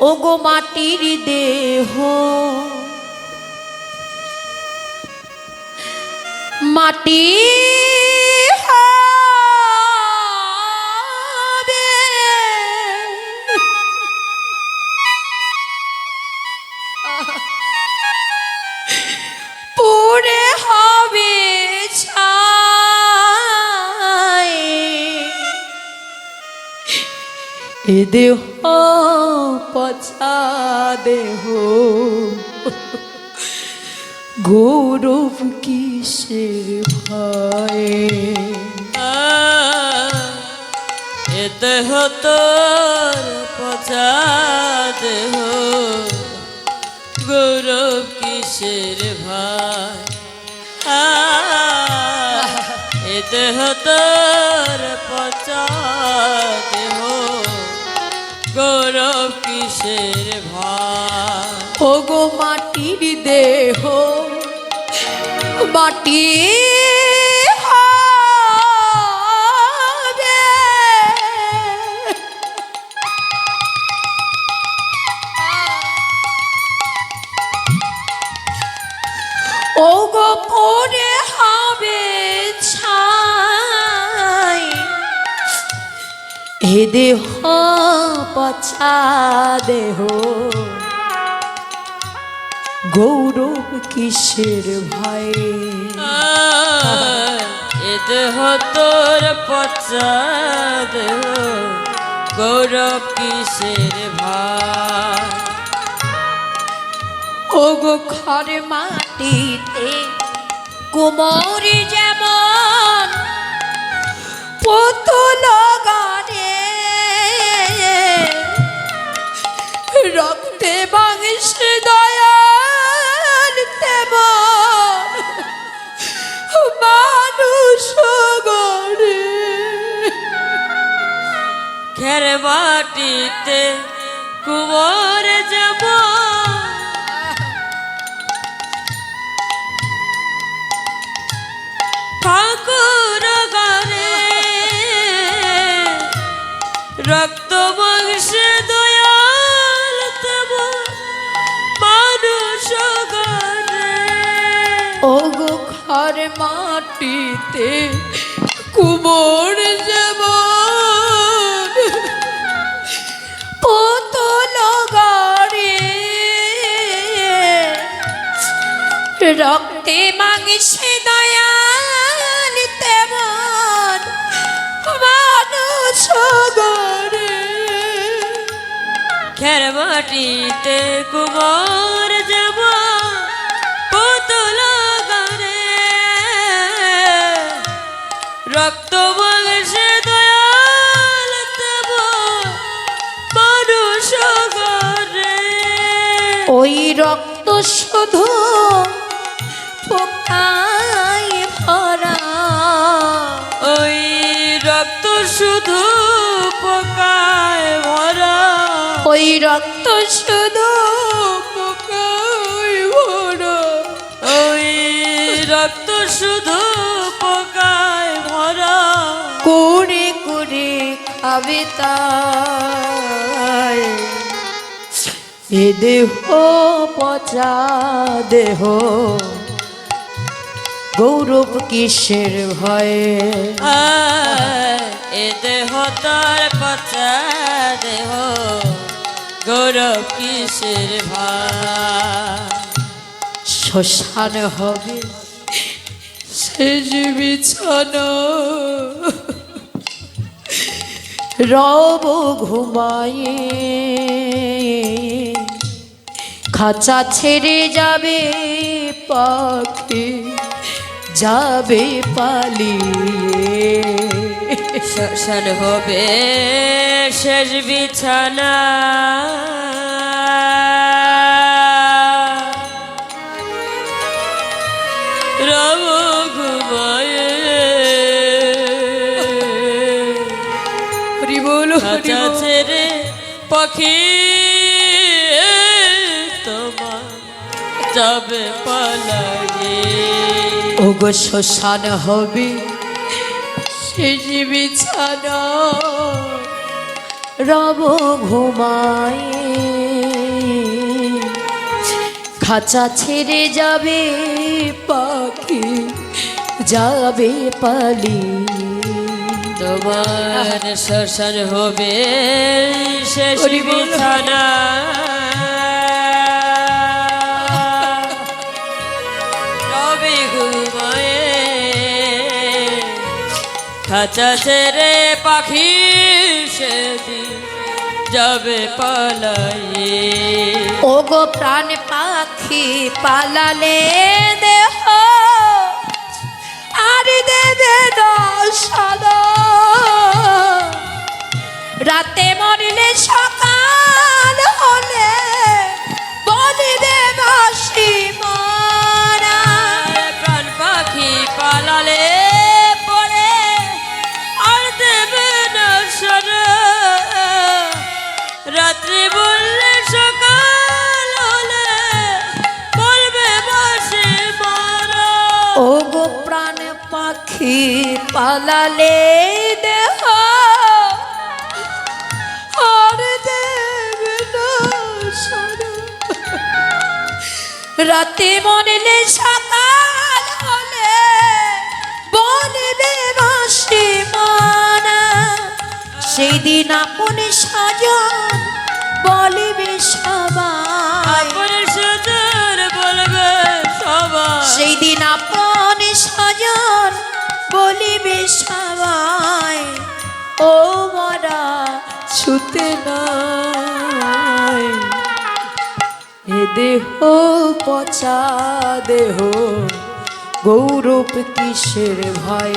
ওগো মাটির দেহ। মাটি দেহ পচা দেহ গৌরব কিসের ভয়ে? এ দেহ তোর পচা দেহ গৌরব কিসের ভাই এ দেহ তোর পচা গৌরব কিসের ভাই ওগো মাটির দেহ মাটি। ওগো পরে হবে ছাই এ দেহ পছা দেহ গৌরব কিসের ভাই এ দেহ তোর পচা দেহ গৌরব কিসের ভাই ওগো খড় মাটিতে কুমরি যেমন পুতুল গানে খের মাটিতে কুমোর যাব। ঠাকুর গারে রক্ত বংশ দয়াল তব মানুষ গারে ওগো ঘর মাটিতে কুমোর যেমন রক্তে মাংসে দয়াল তেমন মানুষ গড়ে। খের মাটিতে কুমার যাব পুতুল গানে রক্ত বংশে দয়াল তব মানুষ গানে ওই রক্ত শুধু রক্ত শুধু ওই রক্ত শুধু পোকায় ভরা। করে করে খাবে এ দেহ পচা দেহ। গৌরব কিসের ভয়ে? এ দেহ তার পচা দেহ। গৌরব কিসের শ্মশান হবে শেষ বিছানা। রব ঘুমায়ে খাঁচা ছেড়ে যাবে পাখি। যাবে পালিয়ে। শ্মশান হবে শেষ বিছানা। ছেড়ে পাখি তোমার যাবে পালায়ে গো শ্মশান হবে শেষ বিছানা রব ঘুমায়। খাঁচা ছেড়ে যাবে পাখি যাবে পালি। তোমার শ্মশান হবে শেষ বিছানা খাঁচা রে পাখি সেদিন যাবে পালাই ও গো প্রাণ পাখি, পালালে দেহ। আর দেবে না রাতে মরিলে সকাল পালালে দেহ। রাতে মনেলে সকাল হলে বলবে বাসি মানা। সেই দিন আপন সাজন বলবে সবাই। সেই দিন আপন সাজন বলিবে সবাই ও মরা ছুতে নাই এ দেহ পচা দেহ গৌরব কিসের ভাই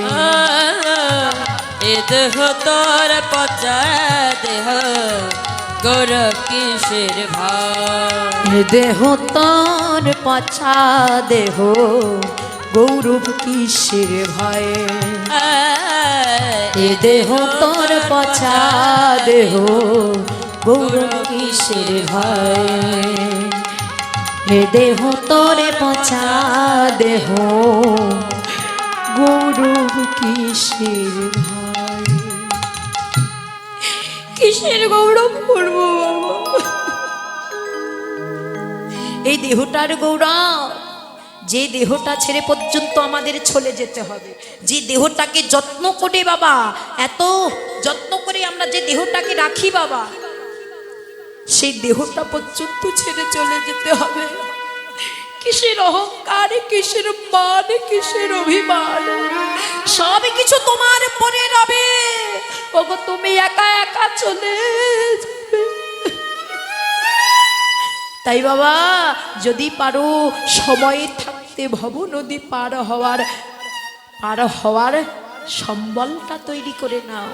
এ দেহ তোর পচা দেহ গৌরব কিসের ভাই এ দেহ তার পচা দেহ গৌরব কিসের ভয়ে? এ দেহ তোর পচা দেহ গৌরব কিসের ভাই এ দেহ তোর পচা দেহ গৌরব কিসের ভাই কিসের গৌরব করব? এই দেহটার গৌরব যে দেহটা ছেড়ে পর্যন্ত আমাদের চলে যেতে হবে। যে দেহটাকে যত্ন করে বাবা, এত যত্ন করে আমরা যে দেহটাকে রাখি বাবা, সেই দেহটা পর্যন্ত ছেড়ে চলে যেতে হবে। কিসের অহংকার, কিসের মান, কিসের অভিমান? সব কিছু তোমার পরে রবে। ওগো, তুমি একা একা চলে তাই বাবা, যদি পারো সময়ে থাকতে ভব নদী পার হওয়ার পার হওয়ার সম্বলটা তৈরি করে নাও।